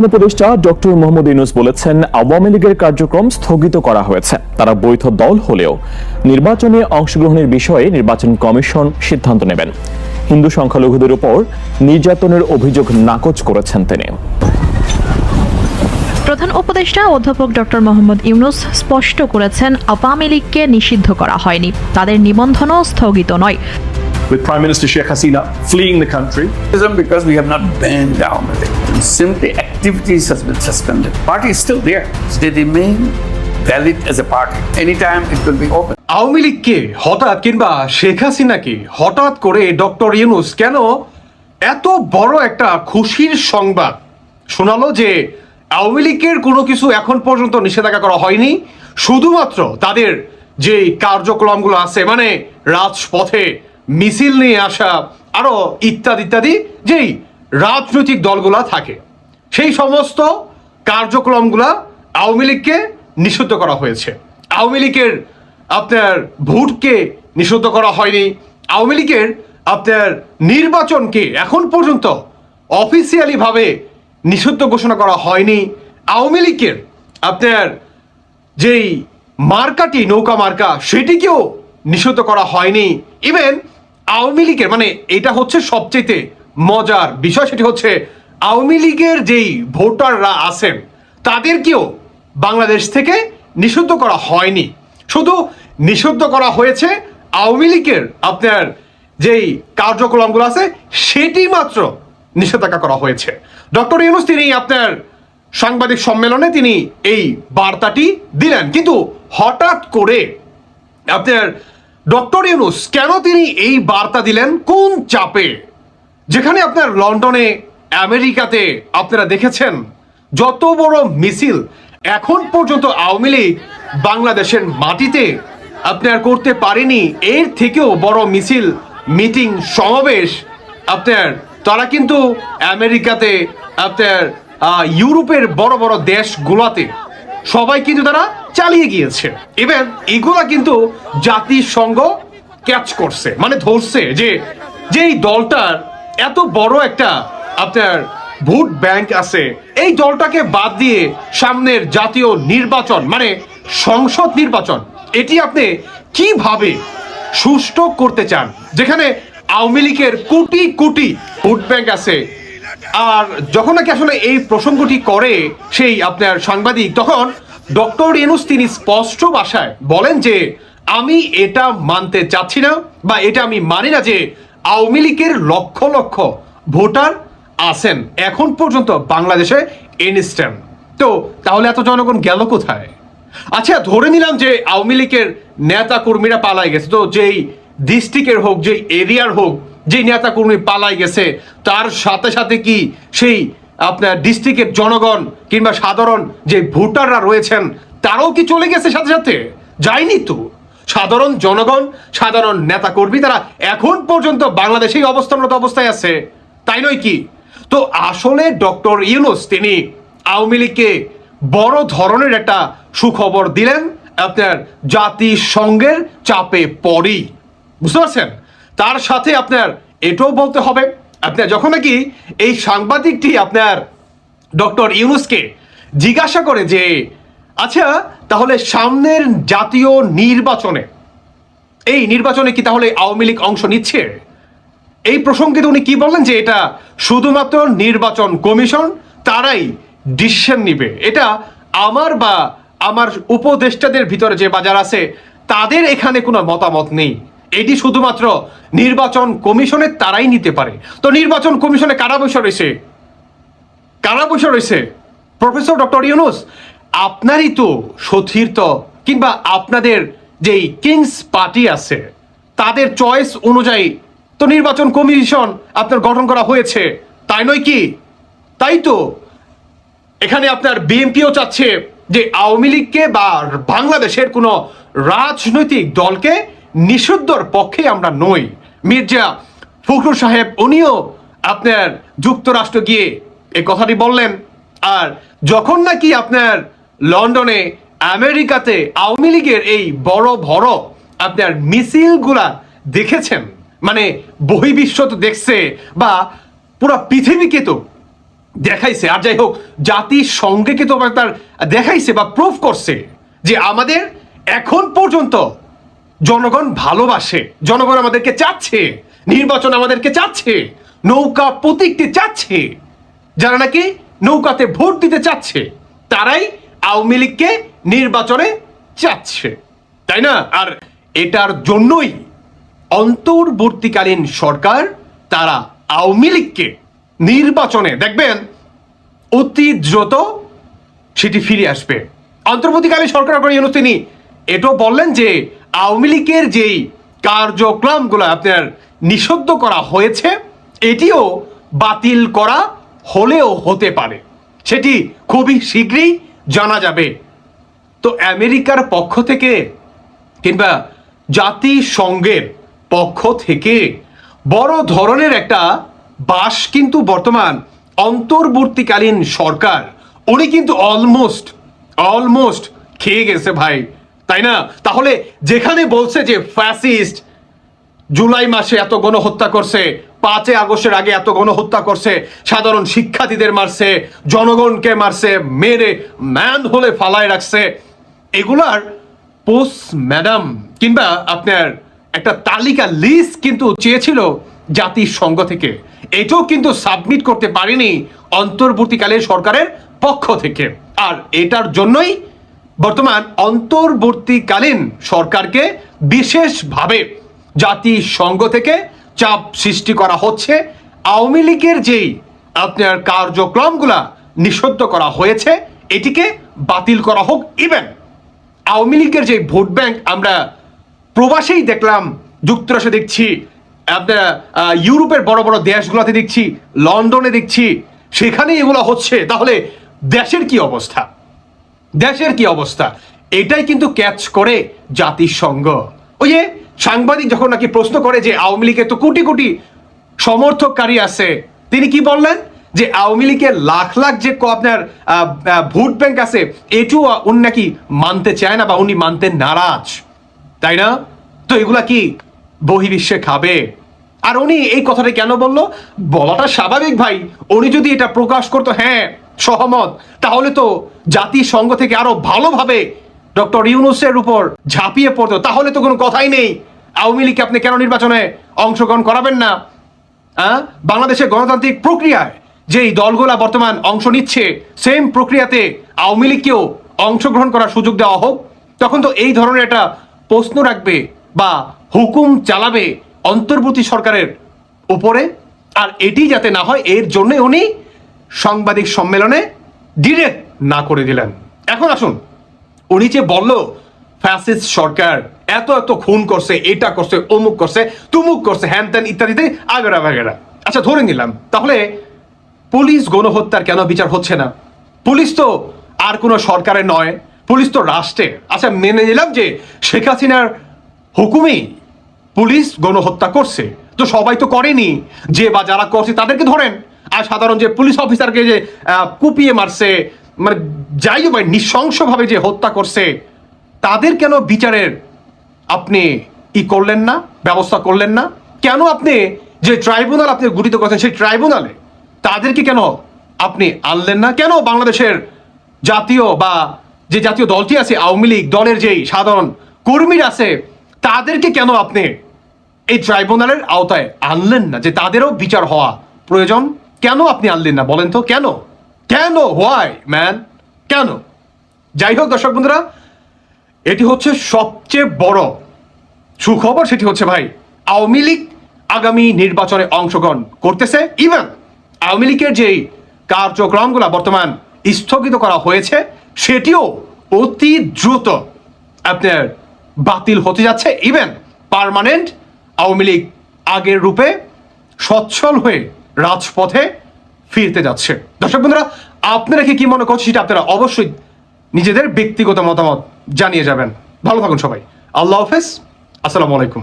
উপদেষ্টা ডক্টর মোহাম্মদ ইউনুস বলেছেন আওয়ামী লীগের কার্যক্রম স্থগিত করা হয়েছে তারা বৈধ দল হলেও নির্বাচনে অংশগ্রহণের বিষয়ে নির্বাচন কমিশন সিদ্ধান্ত নেবেন হিন্দু সংখ্যালঘুদের উপর নির্যাতনের অভিযোগ নাকচ করেছেন তিনি প্রধান উপদেষ্টা অধ্যাপক ডক্টর মোহাম্মদ ইউনুস স্পষ্ট করেছেন আওয়ামী লীগকে নিষিদ্ধ করা হয়নি তাদের নিবন্ধনও স্থগিত নয় with Prime Minister Sheikh Hasina fleeing the country. Because we have not banned down the thing. Simply activities has been suspended. Party is still there. They remain valid as a party. Anytime it will be open. Awami লীগকে হঠাৎ কিংবা শেখ হাসিনাকে হঠাৎ করে doctor Yunus কেন এত বড় একটা খুশির সংবাদ শোনালো যে আওয়ামী লীগের কোনো কিছু এখন পর্যন্ত নিষেধাজ্ঞা করা হয়নি শুধুমাত্র তাদের যে কার্যক্রমগুলো আছে মানে রাজপথে মিছিল নিয়ে আসা, আরও ইত্যাদি ইত্যাদি, যেই রাজনৈতিক দলগুলা থাকে সেই সমস্ত কার্যক্রমগুলা আওয়ামী লীগকে নিষিদ্ধ করা হয়েছে। আওয়ামী লীগের আপনার ভোটকে নিষিদ্ধ করা হয়নি। আওয়ামী লীগের আপনার নির্বাচনকে এখন পর্যন্ত অফিসিয়ালিভাবে নিষিদ্ধ ঘোষণা করা হয়নি। আওয়ামী লীগের আপনার যেই মার্কাটি, নৌকা মার্কা, সেটিকেও নিষিদ্ধ করা হয়নি। ইভেন আওয়ামী লীগের মানে এটা হচ্ছে সবচেয়ে মজার বিষয়, সেটি হচ্ছে আওয়ামী লীগের যেই ভোটাররা আছেন, তাদেরকেও বাংলাদেশ থেকে নিষিদ্ধ করা হয়নি। শুধু নিষিদ্ধ করা হয়েছে আওয়ামী লীগের আপনার যেই কার্যক্রমগুলো আছে, সেটি মাত্র নিষেধাজ্ঞা করা হয়েছে। ডক্টর ইউনুস তিনি আপনার সাংবাদিক সম্মেলনে তিনি এই বার্তাটি দিলেন। কিন্তু হঠাৎ করে আপনার ডক্টর ইউনুস কেন তিনি এই বার্তা দিলেন? কোন চাপে? যেখানে আপনার লন্ডনে আমেরিকাতে আপনারা দেখেছেন যত বড় মিছিল এখন পর্যন্ত আওয়ামী লীগ বাংলাদেশের মাটিতে আপনার করতে পারেনি। এর থেকেও বড় মিছিল, মিটিং, সমাবেশ আপনার, তারা কিন্তু আমেরিকাতে আপনার ইউরোপের বড় বড় দেশগুলোতে সবাই কিন্তু তারা চালিয়ে গিয়েছে। এবার এগুলা কিন্তু জাতিসংঘ ক্যাচ করছে মানে ধরছে যে, যেই দলটার এত বড় একটা আপনার ভোট ব্যাংক আছে। এই দলটাকে বাদ দিয়ে সামনের জাতীয় নির্বাচন মানে সংসদ নির্বাচন, এটি আপনি কীভাবে সুষ্ঠু করতে চান? যেখানে আওয়ামী লীগের কোটি কোটি ভোট ব্যাংক আছে। আর যখন নাকি আসলে এই প্রসঙ্গটি করে সেই আপনার সাংবাদিক, তখন ডক্টর এনুস তিনি স্পষ্ট ভাষায় বলেন যে, আমি এটা মানতে চাচ্ছি না বা এটা আমি মানি না যে আওয়ামী লীগের লক্ষ লক্ষ ভোটার আছেন এখন পর্যন্ত বাংলাদেশে ইনস্ট্যান্ট। তো তাহলে এত জনগণ গেল কোথায়? আচ্ছা ধরে নিলাম যে আওয়ামী লীগের নেতা কর্মীরা পালাই গেছে, তো যেই ডিস্ট্রিক্টের হোক, যেই এরিয়ার হোক যে নেতা কর্মী পালাই গেছে, তার সাথে সাথে কি সেই আপনার ডিস্ট্রিক্টের জনগণ কিংবা সাধারণ যে ভোটাররা রয়েছেন, তারাও কি চলে গেছে সাথে সাথে? যায়নি তো। সাধারণ জনগণ, সাধারণ নেতা কর্মী তারা এখন পর্যন্ত বাংলাদেশেই অবস্থানরত অবস্থায় আছে। তাই নয় কি? তো আসলে ডক্টর ইউনুস তিনি আওয়ামী লীগকে বড় ধরনের একটা সুখবর দিলেন আপনার জাতিসংঘের চাপে পড়ি। বুঝতে পারছেন? তার সাথে আপনার এটাও বলতে হবে, আপনার যখন নাকি এই সাংবাদিকটি আপনার ডক্টর ইউনুসকে জিজ্ঞাসা করে যে আচ্ছা তাহলে সামনের জাতীয় নির্বাচনে, এই নির্বাচনে কি তাহলে আওয়ামী লীগ অংশ নিচ্ছে? এই প্রসঙ্গে উনি কি বললেন যে এটা শুধুমাত্র নির্বাচন কমিশন তারাই ডিসিশন নিবে। এটা আমার বা আমার উপদেষ্টাদের ভিতরে যে বাজার আছে, তাদের এখানে কোনো মতামত নেই। এটি শুধুমাত্র নির্বাচন কমিশনের তারাই নিতে পারে। তো নির্বাচন কমিশনে কারা বসে রয়েছে? কারা বসে রয়েছে? প্রফেসর ডক্টর ইউনুস, আপনারই তো সতীর্থ কিংবা আপনাদের যেই কিংস পার্টি আছে, তাদের চয়েস অনুযায়ী তো নির্বাচন কমিশন আপনার গঠন করা হয়েছে। তাই নয় কি? তাই তো। এখানে আপনার বিএনপিও চাচ্ছে যে আওয়ামী লীগকে বা বাংলাদেশের কোনো রাজনৈতিক দলকে নিষিদ্ধর পক্ষে আমরা নই। মির্জা ফখরুল সাহেব, উনিও আপনার যুক্তরাষ্ট্র গিয়ে এই কথাটি বললেন। আর যখন নাকি আপনার লন্ডনে আমেরিকাতে আওয়ামী লীগের এই বড় বড় আপনার মিছিলগুলা দেখেছেন মানে বহির্বিশ্ব তো দেখছে বা পুরো পৃথিবীকে তো দেখাইছে। আর যাই হোক জাতিসংঘে কিন্তু আবার তার দেখাইছে বা প্রুফ করছে যে আমাদের এখন পর্যন্ত জনগণ ভালোবাসে। জনগণ আমাদেরকে চাচ্ছে, নির্বাচন আমাদেরকে চাচ্ছে, নৌকা প্রতীকটি চাচ্ছে, যারা নাকি নৌকাতে ভোট দিতে চাচ্ছে, তারাই আওয়ামী লীগকে নির্বাচনে চাচ্ছে। তাই না? আর এটার জন্যই অন্তর্বর্তীকালীন সরকার তারা আওয়ামী লীগকে নির্বাচনে, দেখবেন, অতি দ্রুত সেটি ফিরে আসবে। অন্তর্বর্তীকালীন সরকার ইউনুস তিনি এটাও বললেন যে আওয়ামী লীগের যেই কার্যক্রমগুলো আপনার নিষিদ্ধ করা হয়েছে, এটিও বাতিল করা হলেও হতে পারে। সেটি খুবই শীঘ্রই জানা যাবে। তো আমেরিকার পক্ষ থেকে কিংবা জাতিসংঘের পক্ষ থেকে বড় ধরনের একটা বাস কিন্তু বর্তমান অন্তর্বর্তীকালীন সরকার। উনি কিন্তু অলমোস্ট অলমোস্ট খেয়ে গেছে ভাই, তাই না? তাহলে যেখানে বলছে যে ফ্যাসিস্ট জুলাই মাসে এত গণহত্যা করছে, পাঁচই আগস্টের আগে এত গণহত্যা করছে, সাধারণ শিক্ষার্থীদের মারছে, জনগণকে মারছে, মেরে, ম্যান হলে ফালায় রাখছে, এগুলার পোস্ট ম্যাডাম কিংবা আপনার একটা তালিকা লিস্ট কিন্তু চেয়েছিল জাতিসংঘ থেকে। এটাও কিন্তু সাবমিট করতে পারেনি অন্তর্বর্তীকালীন সরকারের পক্ষ থেকে। আর এটার জন্যই বর্তমান অন্তর্বর্তীকালীন সরকারকে বিশেষভাবে জাতিসংঘ থেকে চাপ সৃষ্টি করা হচ্ছে। আওয়ামী লীগের যেই আপনার কার্যক্রমগুলা নিষিদ্ধ করা হয়েছে, এটিকে বাতিল করা হোক ইভেন আওয়ামী লীগের যে ভোট ব্যাংক আমরা প্রবাসেই দেখলাম, যুক্তরাষ্ট্রে দেখছি, আপনার ইউরোপের বড় বড় দেশগুলোতে দেখছি, লন্ডনে দেখছি সেখানে এগুলো হচ্ছে। তাহলে দেশের কি অবস্থা? দেশের কি অবস্থা? এটাই কিন্তু ক্যাচ করে জাতিসংঘ। ওই যে সাংবাদিক যখন নাকি প্রশ্ন করে যে আওয়ামী লীগের তো কোটি কোটি সমর্থককারী আছে, তিনি কি বললেন? যে আওয়ামী লীগের লাখ লাখ যে আপনার ভোট ব্যাংক আছে, এটিও উনি নাকি মানতে চায় না বা উনি মানতে নারাজ। তাই না? তো এগুলা কি বহির্বিশ্বে খাবে? আর উনি এই কথাটা কেন বলল? বলাটা স্বাভাবিক ভাই। উনি যদি এটা প্রকাশ করতো হ্যাঁ সহমত, তাহলে তো জাতিসংঘ থেকে আরও ভালোভাবে ডক্টর ইউনুসের উপর ঝাঁপিয়ে পড়তো। তাহলে তো কোনো কথাই নেই। আওয়ামী লীগকে আপনি কেন নির্বাচনে অংশগ্রহণ করাবেন না? আহ? বাংলাদেশের গণতান্ত্রিক প্রক্রিয়ায় যেই দলগুলা বর্তমান অংশ নিচ্ছে সেম প্রক্রিয়াতে আওয়ামী লীগকেও অংশগ্রহণ করার সুযোগ দেওয়া হোক। তখন তো এই ধরনের একটা প্রশ্ন রাখবে বা হুকুম চালাবে অন্তর্বর্তী সরকারের উপরে। আর এটি যাতে না হয়, এর জন্য উনি সাংবাদিক সম্মেলনে ডিরেক্ট না করে দিলেন। এখন আসুন, উনি যে বলল, ফ্যাসিস্ট সরকার এত এত খুন করছে, এটা করছে, অমুক করছে, তুমুক করছে, হ্যান ত্যান ইত্যাদিতে আগেরা বাগেরা আচ্ছা ধরে নিলাম, তাহলে পুলিশ গণহত্যার কেন বিচার হচ্ছে না? পুলিশ তো আর কোনো সরকারের নয়। পুলিশ তো রাষ্ট্রের আচ্ছা মেনে নিলাম যে শেখ হাসিনার হুকুমেই পুলিশ গণহত্যা করছে। তো সবাই তো করেনি যে বা যারা করছে তাদেরকে ধরেন। আর সাধারণ যে পুলিশ অফিসারকে যে কুপিয়ে মারছে মানে যাই হোক নৃশংসভাবে যে হত্যা করছে, তাদের কেন বিচারের আপনি ই করলেন না, ব্যবস্থা করলেন না? কেন আপনি যে ট্রাইব্যুনাল আপনি গঠিত করেছেন সেই ট্রাইব্যুনালে তাদেরকে কেন আপনি আনলেন না? কেন বাংলাদেশের জাতীয় বা যে জাতীয় দলটি আছে, আওয়ামী লীগ, দলের যেই সাধারণ কর্মীরা আছে, তাদেরকে কেন আপনি এই ট্রাইব্যুনালের আওতায় আনলেন না? যে তাদেরও বিচার হওয়া প্রয়োজন, কেন আপনি আনলেন না বলেন তো? কেন? কেন? হোয়াই ম্যান কেন? যাই হোক দর্শক বন্ধুরা, এটি হচ্ছে সবচেয়ে বড় সুখবর, সেটি হচ্ছে ভাই, আওয়ামী লীগ আগামী নির্বাচনে অংশগ্রহণ করতেছে ইভেন আওয়ামী লীগের যেই কার্যক্রমগুলো বর্তমান স্থগিত করা হয়েছে সেটিও অতি দ্রুত আপনার বাতিল হতে যাচ্ছে। ইভেন পার্মানেন্ট আওয়ামী লীগ আগের রূপে সচ্ছল হয়ে রাজপথে ফিরতে যাচ্ছে। দর্শক বন্ধুরা, আপনারা কি কি মনে করছেন সেটা আপনারা অবশ্যই নিজেদের ব্যক্তিগত মতামত জানিয়ে যাবেন। ভালো থাকুন সবাই। আল্লাহ হাফেজ। আসসালামু আলাইকুম।